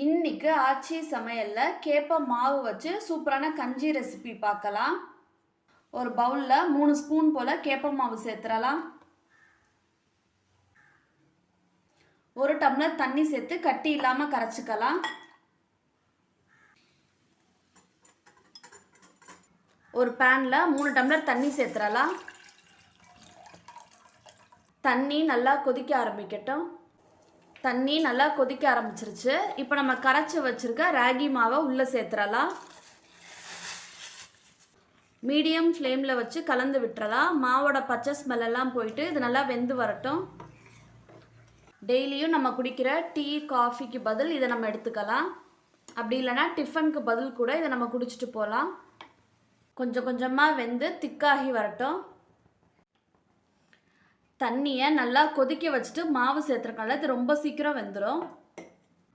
இன்னைக்கு ஆச்சி சமையலில் கேப்ப மாவு வச்சு சூப்பரான கஞ்சி ரெசிபி பார்க்கலாம். ஒரு பவுலில் மூணு ஸ்பூன் போல் கேப்ப மாவு சேர்த்துடலாம். ஒரு டம்ளர் தண்ணி சேர்த்து கட்டி இல்லாமல் கரைச்சிக்கலாம். ஒரு பேனில் மூணு டம்ளர் தண்ணி சேர்த்துடலாம். தண்ணி நல்லா கொதிக்க ஆரம்பிக்கட்டும். தண்ணி நல்லா கொதிக்க ஆரம்பிச்சிருச்சு. இப்போ நம்ம கரைச்சி வச்சுருக்க ராகி மாவை உள்ளே சேர்த்துடலாம். மீடியம் ஃப்ளேமில் வச்சு கலந்து விட்டுறலாம். மாவோட பச்சை ஸ்மெல்லாம் போயிட்டு இது நல்லா வெந்து வரட்டும். டெய்லியும் நம்ம குடிக்கிற டீ காஃபிக்கு பதில் இதை நம்ம எடுத்துக்கலாம். அப்படி இல்லைன்னா டிஃபனுக்கு பதில் கூட இதை நம்ம குடிச்சிட்டு போகலாம். கொஞ்சம் கொஞ்சமாக வெந்து திக்காகி வரட்டும். தண்ணியை நல்லா கொதிக்க வச்சுட்டு மாவு சேர்த்துருக்கோம்ல இது ரொம்ப சீக்கிரம் வெந்துடும்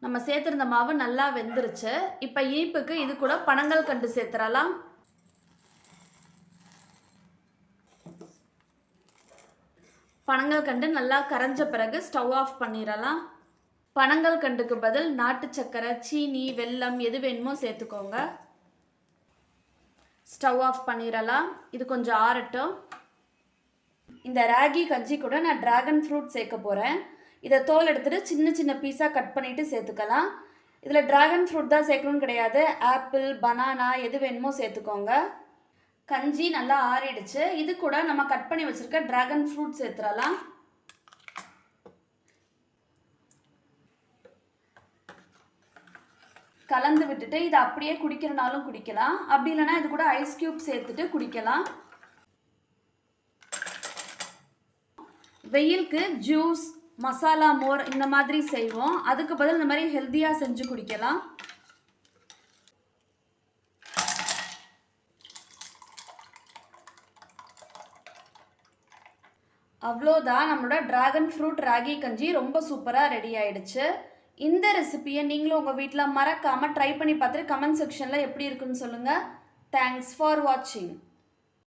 நம்ம சேர்த்துருந்த மாவு நல்லா வெந்துருச்சு. இப்போ இனிப்புக்கு இது கூட பனங்கள் கண்டு சேர்த்துறலாம் பனங்கள் கண்டு நல்லா கரைஞ்ச பிறகு ஸ்டவ் ஆஃப் பண்ணிடலாம் பனங்கள் கண்டுக்கு பதில் நாட்டு சக்கரை சீனி வெல்லம் எது வேணுமோ சேர்த்துக்கோங்க. ஸ்டவ் ஆஃப் பண்ணிடலாம் இது கொஞ்சம் ஆறட்டும். இந்த ராகி கஞ்சி கூட நான் டிராகன் ஃப்ரூட் சேர்க்க போகிறேன் இதை தோல் எடுத்துகிட்டு சின்ன சின்ன பீஸாக கட் பண்ணிவிட்டு சேர்த்துக்கலாம். இதில் டிராகன் ஃப்ரூட் தான் சேர்க்கணும்னு கிடையாது. ஆப்பிள் பனானா எது வேணுமோ சேர்த்துக்கோங்க. கஞ்சி நல்லா ஆறிடுச்சு. இது கூட நம்ம கட் பண்ணி வச்சுருக்க டிராகன் ஃப்ரூட் சேர்த்துடலாம். கலந்து விட்டுட்டு இதை அப்படியே குடிக்கிறனாலும் குடிக்கலாம். அப்படி இல்லைன்னா இது கூட ஐஸ் க்யூப் சேர்த்துட்டு குடிக்கலாம். வெயிலுக்கு ஜூஸ் மசாலா மோர் இந்த மாதிரி செய்வோம். அதுக்கு பதில் இந்த மாதிரி ஹெல்த்தியாக செஞ்சு குடிக்கலாம். அவ்வளோதான். நம்மளோட ட்ராகன் ஃப்ரூட் ராகி கஞ்சி ரொம்ப சூப்பராக ரெடி ஆயிடுச்சு. இந்த ரெசிபியை நீங்களும் உங்கள் வீட்டில் மறக்காமல் ட்ரை பண்ணி பார்த்துட்டு கமெண்ட் செக்ஷனில் எப்படி இருக்குன்னு சொல்லுங்கள் தேங்க்ஸ் ஃபார் வாட்சிங்